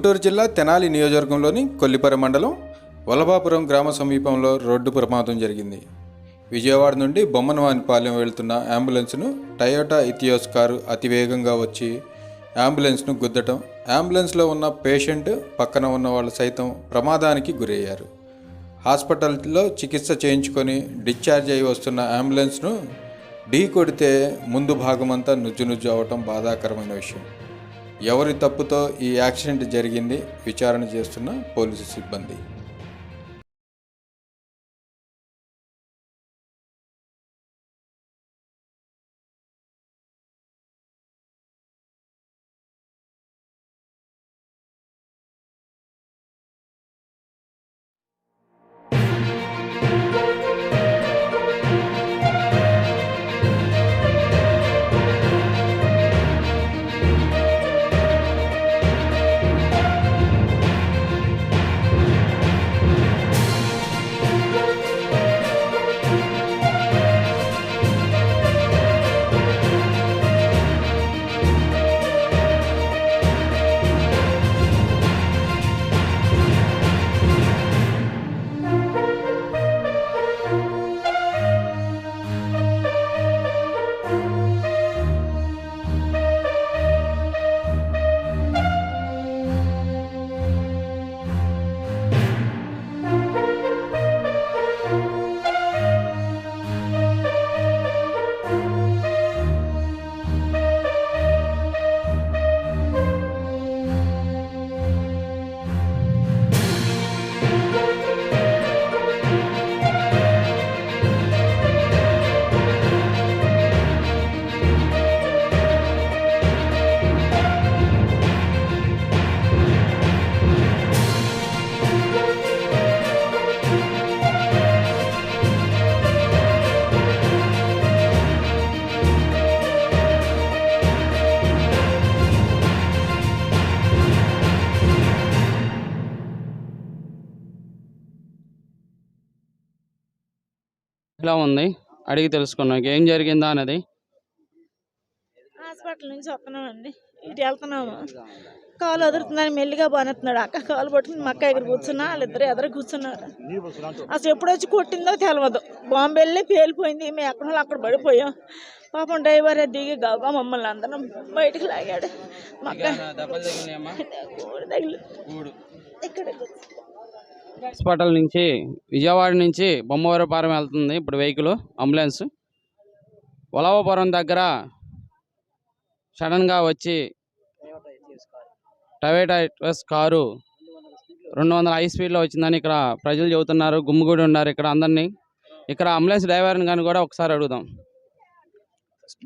గుంటూరు జిల్లా తెనాలి నియోజకవర్గంలోని కొల్లిపర మండలం వలభాపురం గ్రామ సమీపంలో రోడ్డు ప్రమాదం జరిగింది. విజయవాడ నుండి బొమ్మనవానిపాలెం వెళ్తున్న అంబులెన్స్ను టయోటా ఇథియోస్ కారు అతివేగంగా వచ్చి అంబులెన్స్ను గుద్దటం అంబులెన్స్లో ఉన్న పేషెంట్ పక్కన ఉన్న వాళ్ళు సైతం ప్రమాదానికి గురయ్యారు. హాస్పిటల్లో చికిత్స చేయించుకొని డిశ్చార్జ్ అయి వస్తున్న అంబులెన్స్ను ఢీ కొడితే ముందు భాగమంతా నుజ్జు నుజ్జు అవటం బాధాకరమైన విషయం. ఎవరి తప్పుతో ఈ యాక్సిడెంట్ జరిగింది విచారణ చేస్తున్న పోలీసు సిబ్బంది. ఇలా ఉంది? అడిగి తెలుసుకున్నాం. ఏం జరిగిందా అనేది హాస్పిటల్ నుంచి వస్తున్నామండి. ఇటు వెళ్తున్నాము. కాలు అదురుతుందని మెల్లిగా బానేస్తున్నాడు. అక్క కాలు పట్టుకుని మక్క ఎదురు కూర్చున్నా. వాళ్ళిద్దరు ఎదురు కూర్చున్నారు. అసలు ఎప్పుడు వచ్చి కొట్టిందో తెలియదు బాంబే వెళ్ళి పేలిపోయింది. మేము ఎక్కడ అక్కడ పడిపోయాం. పాపం డ్రైవర్ దిగి గబా మమ్మల్ని అందరం బయటికి లాగాడు. మక్క ఇక్కడ హాస్పిటల్ నుంచి విజయవాడ నుంచి బొమ్మవరపాలెం వెళ్తుంది ఇప్పుడు వెహికల్ అంబులెన్స్. వలవపురం దగ్గర సడన్గా వచ్చి టవేటా ఎక్స్ప్రెస్ కారు రెండు వందల హై స్పీడ్లో వచ్చిందని ఇక్కడ ప్రజలు చెబుతున్నారు గుమ్మిగూడి ఉన్నారు ఇక్కడ అందరినీ. ఇక్కడ అంబులెన్స్ డ్రైవర్ని కానీ కూడా ఒకసారి అడుగుదాం.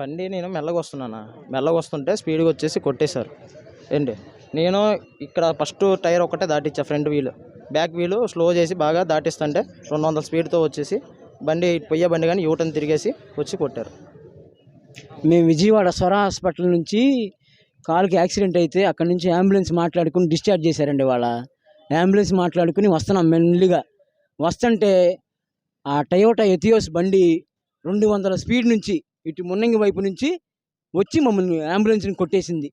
బండి నేను మెల్లగా వస్తున్నాను? మెల్లగా వస్తుంటే స్పీడ్గా వచ్చేసి కొట్టేశారు. ఏంటి? నేను ఇక్కడ ఫస్ట్ టైర్ ఒకటే దాటిచ్చా front wheel. Back wheel slow చేసి బాగా దాటిస్తుంటే రెండు వందల స్పీడ్తో వచ్చేసి బండి పొయ్య బండి కానీ యూటర్న్ తిరిగేసి వచ్చి కొట్టారు. మేము విజయవాడ స్వర హాస్పిటల్ నుంచి కాలుకి యాక్సిడెంట్ అయితే అక్కడ నుంచి అంబులెన్స్ మాట్లాడుకుని డిశ్చార్జ్ చేశారండి వాళ్ళ అంబులెన్స్ మాట్లాడుకుని వస్తున్నాం మెల్లిగా. వస్తుంటే ఆ టయోటా ఎథియోస్ బండి రెండు వందల స్పీడ్ నుంచి ఇటు మున్నంగి వైపు నుంచి వచ్చి మమ్మల్ని అంబులెన్స్ని కొట్టేసింది.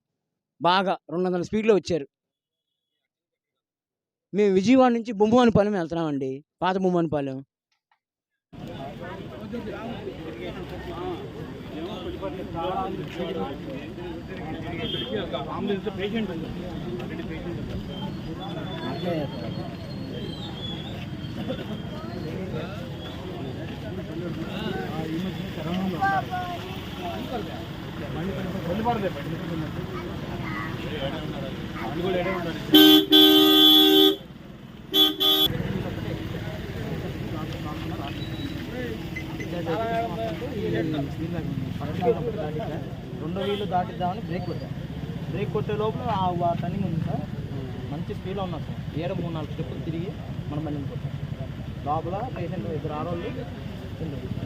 బాగా రెండు వందల స్పీడ్లో వచ్చారు. మేము విజయవాడ నుంచి బొమ్మవానిపాలెం వెళ్తున్నామండి. పాత బొమ్మవానిపాలెం. రెండు వీలు దాటిద్దామని బ్రేక్ కొట్టాను బ్రేక్ కొట్టే లోపల ఆ టర్నింగ్ ఉంది సార్ మంచి స్పీడ్లో ఉన్నాం సార్. ఏడు మూడు నాలుగు స్టెప్పులు తిరిగి మన బండిని కొట్టాం. లోపల పేషెంట్ ఇద్దరు ఆడవాళ్ళు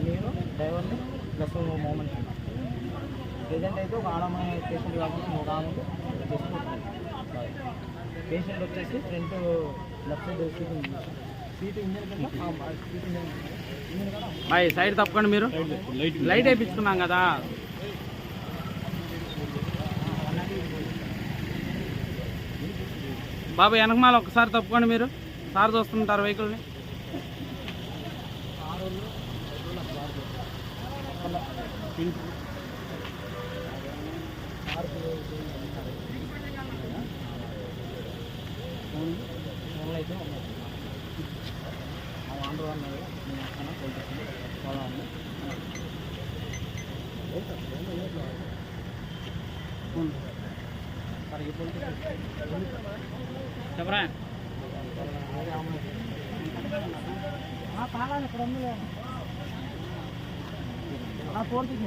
నేను డ్రైవర్ని ప్లస్ మూమెంట్ ప్రెజెంట్ అయితే ఒక ఆడమ్మాయి పేషెంట్ కాకుండా ఒక ఆమె పేషెంట్ వచ్చేసి front left side bye side తప్పకండి మీరు. లైట్ వేయించుకున్నాం కదా. బాబు వెనకమాల ఒకసారి తప్పుకోండి మీరు. సార్ చూస్తుంటారు వెహికల్ని. అయితే ఆంధ్ర అన్నారు నేను వస్తాను కొలుస్తుంది పోదామని సరే ఇప్పుడు చెప్పరా తాళాలు ఇక్కడ ఉంది ఆ ఫోన్ తీసి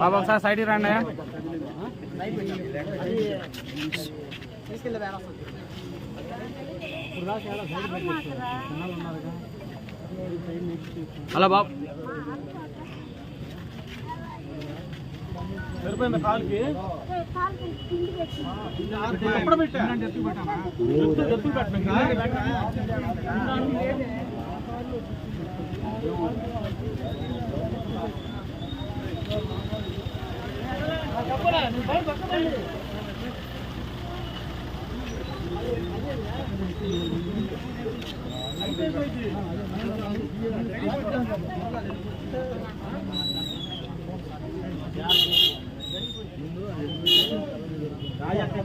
బాబా ఒకసారి సైడ్కి రండి తీసుకెళ్ళే హలో బాబు. సరిపోయింది కాలుకి ఎప్పుడు పెట్టా ఎత్తు పెట్టాను అమ్మడి పారమంట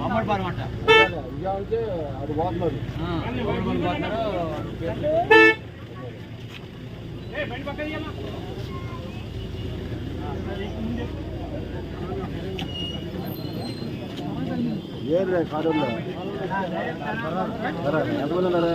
మమ్మడి పారం అంట అది పోతున్నారు ఏరు కాడంలో ఎంతమంది ఉన్నారా